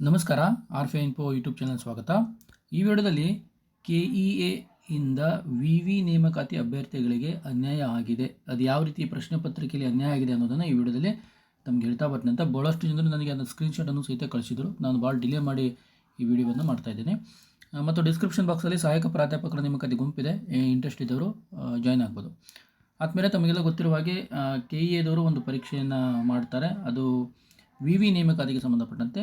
ನಮಸ್ಕಾರ ಆರ್ ಫೆ info YouTube channel ಸ್ವಾಗತ. ಈ ವಿಡಿಯೋದಲ್ಲಿ ಕೆ ಇ ಎ ಇಂದ ವಿ ವಿ ನೇಮಕಾತಿ ಅಭ್ಯರ್ಥಿಗಳಿಗೆ ಅನ್ಯಾಯ ಆಗಿದೆ. ಅದು ಯಾವ ರೀತಿ ಪ್ರಶ್ನೆ ಪತ್ರಿಕೆಯಲ್ಲಿ ಅನ್ಯಾಯ ಆಗಿದೆ ಅನ್ನೋದನ್ನು ಈ ವಿಡಿಯೋದಲ್ಲಿ ತಮ್ಗೆ ಹೇಳ್ತಾ ಬರ್ತೀನಿ ಅಂತ ಭಾಳಷ್ಟು ಜನರು ನನಗೆ ಅದನ್ನು ಸ್ಕ್ರೀನ್ಶಾಟನ್ನು ಸಹಿತ ಕಳಿಸಿದರು. ನಾನು ಭಾಳ ಡಿಲೇ ಮಾಡಿ ಈ ವಿಡಿಯೋವನ್ನು ಮಾಡ್ತಾ ಇದ್ದೇನೆ. ಮತ್ತು ಡಿಸ್ಕ್ರಿಪ್ಷನ್ ಬಾಕ್ಸಲ್ಲಿ ಸಹಾಯಕ ಪ್ರಾಧ್ಯಾಪಕರ ನೇಮಕಾತಿ ಗುಂಪಿದೆ. ಇಂಟ್ರೆಸ್ಟ್ ಇದ್ದವರು ಜಾಯ್ನ್ ಆಗ್ಬೋದು. ಆದಮೇಲೆ ತಮಗೆಲ್ಲ ಗೊತ್ತಿರುವ ಹಾಗೆ ಕೆ ಇ ಎದವರು ಒಂದು ಪರೀಕ್ಷೆಯನ್ನು ಮಾಡ್ತಾರೆ. ಅದು ವಿ ವಿ ನೇಮಕಾತಿಗೆ ಸಂಬಂಧಪಟ್ಟಂತೆ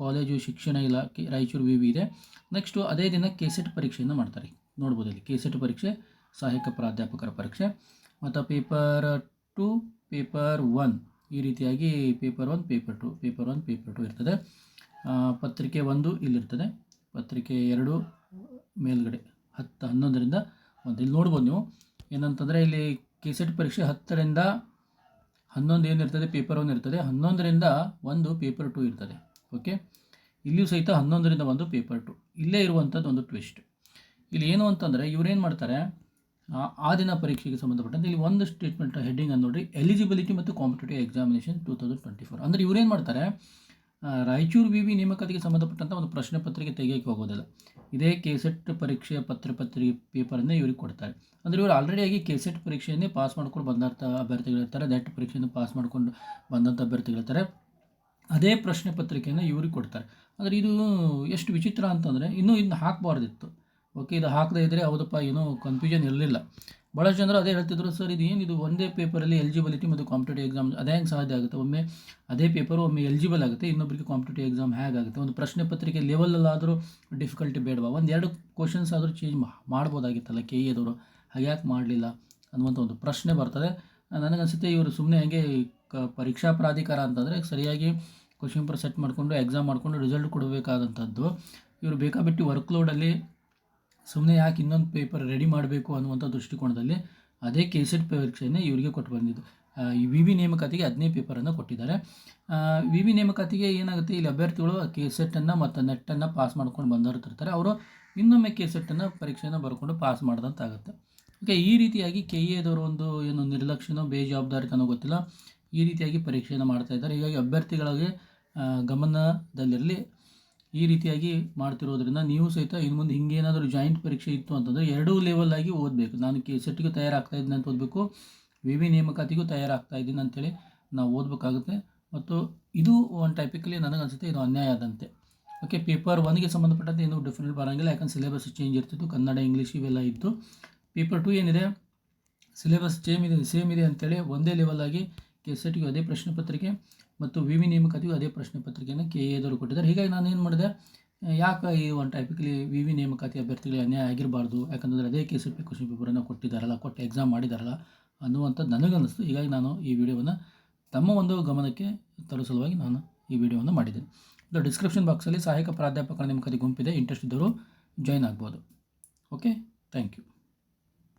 ಕಾಲೇಜು ಶಿಕ್ಷಣ ಇಲಾಖೆ, ರಾಯಚೂರು ವಿ ವಿ ಇದೆ. ನೆಕ್ಸ್ಟು ಅದೇ ದಿನ ಕೆ ಸೆಟ್ ಪರೀಕ್ಷೆಯನ್ನು ಮಾಡ್ತಾರೆ. ನೋಡ್ಬೋದು ಇಲ್ಲಿ ಕೆ ಸೆಟ್ ಪರೀಕ್ಷೆ, ಸಹಾಯಕ ಪ್ರಾಧ್ಯಾಪಕರ ಪರೀಕ್ಷೆ, ಮತ್ತು ಪೇಪರ್ ಟು, ಪೇಪರ್ ಒನ್, ಈ ರೀತಿಯಾಗಿ paper one, paper two, paper one, paper two ಇರ್ತದೆ. ಪತ್ರಿಕೆ ಒಂದು ಇಲ್ಲಿರ್ತದೆ. ಪತ್ರಿಕೆ ಎರಡು ಮೇಲ್ಗಡೆ, ಹತ್ತು ಹನ್ನೊಂದರಿಂದ ಒಂದು. ಇಲ್ಲಿ ನೋಡ್ಬೋದು ನೀವು, ಏನಂತಂದರೆ ಇಲ್ಲಿ ಕೆ ಸೆಟ್ ಪರೀಕ್ಷೆ ಹತ್ತರಿಂದ ಹನ್ನೊಂದು ಏನಿರ್ತದೆ ಪೇಪರ್ ಒನ್ ಇರ್ತದೆ. ಹನ್ನೊಂದರಿಂದ ಒಂದು ಪೇಪರ್ ಟು ಇರ್ತದೆ. ಓಕೆ ಇಲ್ಲಿಯೂ ಸಹಿತ ಹನ್ನೊಂದರಿಂದ ಒಂದು ಪೇಪರ್ ಟು ಇಲ್ಲೇ ಇರುವಂಥದ್ದು ಒಂದು ಟ್ವಿಸ್ಟ್ ಇಲ್ಲಿ ಏನು ಅಂತಂದರೆ ಇವರೇನು ಮಾಡ್ತಾರೆ? ಆ- ದಿನ ಪರೀಕ್ಷೆಗೆ ಸಂಬಂಧಪಟ್ಟಂತೆ ಇಲ್ಲಿ ಒಂದು ಸ್ಟೇಟ್ಮೆಂಟ್ ಹೆಡ್ಡಿಂಗ್ ಅನ್ನು ನೋಡಿರಿ. ಎಲಿಜಿಬಿಲಿಟಿ ಮತ್ತು competitive examination two thousand twenty four ಅಂದರೆ ಇವರೇನು ಮಾಡ್ತಾರೆ? ರಾಯಚೂರು ವಿ ವಿ ನೇಮಕಾತಿಗೆ ಸಂಬಂಧಪಟ್ಟಂಥ ಒಂದು ಪ್ರಶ್ನೆ ಪತ್ರಿಕೆ ತೆಗೆಯೋಕ್ಕೆ ಹೋಗೋದಿಲ್ಲ. ಇದೇ ಕೆಸೆಟ್ ಪರೀಕ್ಷೆಯ ಪತ್ರ ಪತ್ರಿಕೆ ಪೇಪರನ್ನೇ ಇವ್ರಿಗೆ ಕೊಡ್ತಾರೆ. ಅಂದರೆ ಇವರು ಆಲ್ರೆಡಿಯಾಗಿ ಕೆಸೆಟ್ ಪರೀಕ್ಷೆಯನ್ನೇ ಪಾಸ್ ಮಾಡ್ಕೊಂಡು ಬಂದಂಥ ಅಭ್ಯರ್ಥಿಗಳಿರ್ತಾರೆ ದಟ್ ಪರೀಕ್ಷೆಯನ್ನು ಪಾಸ್ ಮಾಡ್ಕೊಂಡು ಬಂದಂಥ ಅಭ್ಯರ್ಥಿಗಳಿರ್ತಾರೆ ಅದೇ ಪ್ರಶ್ನೆ ಪತ್ರಿಕೆಯನ್ನು ಇವ್ರಿಗೆ ಕೊಡ್ತಾರೆ. ಅಂದರೆ ಇದು ಎಷ್ಟು ವಿಚಿತ್ರ ಅಂತಂದರೆ ಇನ್ನೂ ಇದನ್ನ ಹಾಕಬಾರ್ದಿತ್ತು. ಓಕೆ, ಇದು ಹಾಕದೇ ಇದ್ದರೆ ಹೌದಪ್ಪ, ಏನೂ ಕನ್ಫ್ಯೂಷನ್ ಇರಲಿಲ್ಲ. ಭಾಳಷ್ಟು ಜನರು ಅದೇ ಹೇಳ್ತಿದ್ರು, ಸರ್, ಇದು ಏನು ಇದು ಒಂದೇ ಪೇಪರಲ್ಲಿ ಎಲಿಜಿಬಿಲಿಟಿ ಮತ್ತು ಕಾಂಪಿಟೇಟಿವ್ ಎಕ್ಸಾಮ್ ಅದೇ ಹೆಂಗೆ ಸಾಧ್ಯ ಆಗುತ್ತೆ. ಒಮ್ಮೆ ಅದೇ ಪೇಪರು ಒಮ್ಮೆ ಎಲಿಜಿಬಲ್ ಆಗುತ್ತೆ ಇನ್ನೊಬ್ಬರಿಗೆ ಕಾಂಪಿಟೇಟಿವ್ ಎಕ್ಸಾಮ್ ಹೇಗಾಗುತ್ತೆ ಒಂದು ಪ್ರಶ್ನೆ ಪತ್ರಿಕೆ ಲೆವೆಲಲ್ಲಾದರೂ ಡಿಫಿಕಲ್ಟಿ ಬೇಡವಾ? ಒಂದು ಎರಡು ಕ್ವಶನ್ಸ್ ಆದರೂ ಚೇಂಜ್ ಮಾಡ್ಬೋದಾಗಿತ್ತಲ್ಲ ಕೆ ಎದವರು ಹಾಗೆ ಯಾಕೆ ಮಾಡಲಿಲ್ಲ ಅನ್ನುವಂಥ ಒಂದು ಪ್ರಶ್ನೆ ಬರ್ತದೆ. ನನಗನ್ಸುತ್ತೆ ಇವರು ಸುಮ್ಮನೆ ಹೇಗೆ ಕ ಪರೀಕ್ಷಾ ಪ್ರಾಧಿಕಾರ ಅಂತಂದರೆ ಸರಿಯಾಗಿ ಕ್ವಶನ್ ಪೇಪರ್ ಸೆಟ್ ಮಾಡಿಕೊಂಡು ಎಕ್ಸಾಮ್ ಮಾಡಿಕೊಂಡು ರಿಸಲ್ಟ್ ಕೊಡಬೇಕಾದಂಥದ್ದು. ಇವರು ಬೇಕಾಬಿಟ್ಟು ವರ್ಕ್ಲೋಡಲ್ಲಿ ಸುಮ್ಮನೆ ಯಾಕೆ ಇನ್ನೊಂದು ಪೇಪರ್ ರೆಡಿ ಮಾಡಬೇಕು ಅನ್ನುವಂಥ ದೃಷ್ಟಿಕೋನದಲ್ಲಿ ಅದೇ ಕೆ ಸೆಟ್ ಪರೀಕ್ಷೆಯನ್ನು ಇವರಿಗೆ ಕೊಟ್ಟು ಬಂದಿದ್ದು. ಈ ವಿ ವಿ ನೇಮಕಾತಿಗೆ ಹದಿನೈದು ಪೇಪರನ್ನು ಕೊಟ್ಟಿದ್ದಾರೆ. ವಿ ವಿ ನೇಮಕಾತಿಗೆ ಏನಾಗುತ್ತೆ? ಇಲ್ಲಿ ಅಭ್ಯರ್ಥಿಗಳು ಕೆ ಸೆಟ್ಟನ್ನು ಮತ್ತು ನೆಟ್ಟನ್ನು ಪಾಸ್ ಮಾಡ್ಕೊಂಡು ಬಂದವರ್ತಿರ್ತಾರೆ ಅವರು ಇನ್ನೊಮ್ಮೆ ಕೆ ಸೆಟ್ಟನ್ನು ಪರೀಕ್ಷೆಯನ್ನು ಬರ್ಕೊಂಡು ಪಾಸ್ ಮಾಡಿದಂತಾಗುತ್ತೆ. ಓಕೆ, ಈ ರೀತಿಯಾಗಿ ಕೆ ಎದವರು ಒಂದು ಏನು ನಿರ್ಲಕ್ಷ್ಯನೋ, ಬೇಜವಾಬ್ದಾರಿತನೋ ಗೊತ್ತಿಲ್ಲ. ಈ ರೀತಿಯಾಗಿ ಪರೀಕ್ಷೆಯನ್ನು ಮಾಡ್ತಾ ಇದ್ದಾರೆ. ಹೀಗಾಗಿ ಅಭ್ಯರ್ಥಿಗಳಿಗೆ ಗಮನದಲ್ಲಿರಲಿ. ಈ ರೀತಿಯಾಗಿ ಮಾಡ್ತಿರೋದ್ರಿಂದ ನೀವು ಸಹಿತ ಇನ್ನು ಮುಂದೆ ಹಿಂಗೇನಾದರೂ ಜಾಯಿಂಟ್ ಪರೀಕ್ಷೆ ಇತ್ತು ಅಂತಂದರೆ ಎರಡೂ ಲೆವೆಲ್ ಆಗಿ ಓದಬೇಕು. ನಾನು ಕೆ ಸೆಟ್ಗೂ ತಯಾರಾಗ್ತಾ ಇದ್ದೀನಿ ಅಂತ ಓದಬೇಕು. ವಿ ವಿ ನೇಮಕಾತಿಗೂ ತಯಾರಾಗ್ತಾ ಇದ್ದೀನಿ ಅಂತೇಳಿ ನಾವು ಓದಬೇಕಾಗುತ್ತೆ. ಮತ್ತು ಇದು ಒಂದು ಟೈಪಿಕಲಿ ನನಗನ್ಸುತ್ತೆ ಇದು ಅನ್ಯಾಯ ಆದಂತೆ. ಓಕೆ ಪೇಪರ್ ಒನ್ಗೆ ಸಂಬಂಧಪಟ್ಟಂತೆ ಏನು ಡಿಫ್ರೆಂಟ್ ಬರೋಂಗಿಲ್ಲ. ಯಾಕಂದ್ರೆ ಸಿಲೆಬಸ್ ಚೇಂಜ್ ಇರ್ತಿತ್ತು. ಕನ್ನಡ ಇಂಗ್ಲೀಷ್ ಇವೆಲ್ಲ ಇತ್ತು. ಪೇಪರ್ ಟು ಏನಿದೆ? ಸಿಲೆಬಸ್ ಸೇಮ್ ಇದೆ ಸೇಮ್ ಇದೆ ಅಂತೇಳಿ ಒಂದೇ ಲೆವೆಲ್ ಆಗಿ ಕೆ ಸೆಟ್ಗೂ ಅದೇ ಪ್ರಶ್ನೆ ಪತ್ರಿಕೆ ಮತ್ತು ವಿ ವಿ ನೇಮಕಾತಿಗೂ ಅದೇ ಪ್ರಶ್ನೆ ಪತ್ರಿಕೆಯನ್ನು ಕೆ ಎದವರು ಕೊಟ್ಟಿದ್ದಾರೆ. ಹೀಗಾಗಿ ನಾನು ಏನು ಮಾಡಿದೆ, ಯಾಕೆ ಈ ಒಂದು ಟೈಪಿಕಲಿ ವಿ ವಿ ನೇಮಕಾತಿ ಅಭ್ಯರ್ಥಿಗಳಿಗೆ ಅನ್ಯಾಯ ಆಗಿರಬಾರ್ದು ಯಾಕಂದರೆ ಅದೇ ಕೆ ಸೆಟ್ ಕ್ವಶನ್ ಪೇಪರನ್ನು ಕೊಟ್ಟಿದ್ದಾರಲ್ಲ, ಕೊಟ್ಟು ಎಕ್ಸಾಮ್ ಮಾಡಿದಾರಲ್ಲ ಅನ್ನುವಂಥದ್ದು ನನಗನ್ನಿಸ್ತು. ಹೀಗಾಗಿ ನಾನು ಈ ವಿಡಿಯೋವನ್ನು ತಮ್ಮ ಒಂದು ಗಮನಕ್ಕೆ ತರೋ ಸಲುವಾಗಿ ನಾನು ಈ ವಿಡಿಯೋವನ್ನು ಮಾಡಿದ್ದೇನೆ. ಇದು ಡಿಸ್ಕ್ರಿಪ್ಷನ್ ಬಾಕ್ಸಲ್ಲಿ ಸಹಾಯಕ ಪ್ರಾಧ್ಯಾಪಕರ ನೇಮಕಾತಿ ಗುಂಪಿದೆ. ಇಂಟ್ರೆಸ್ಟ್ ಇದ್ದವರು ಜಾಯ್ನ್ ಆಗ್ಬೋದು. Okay thank you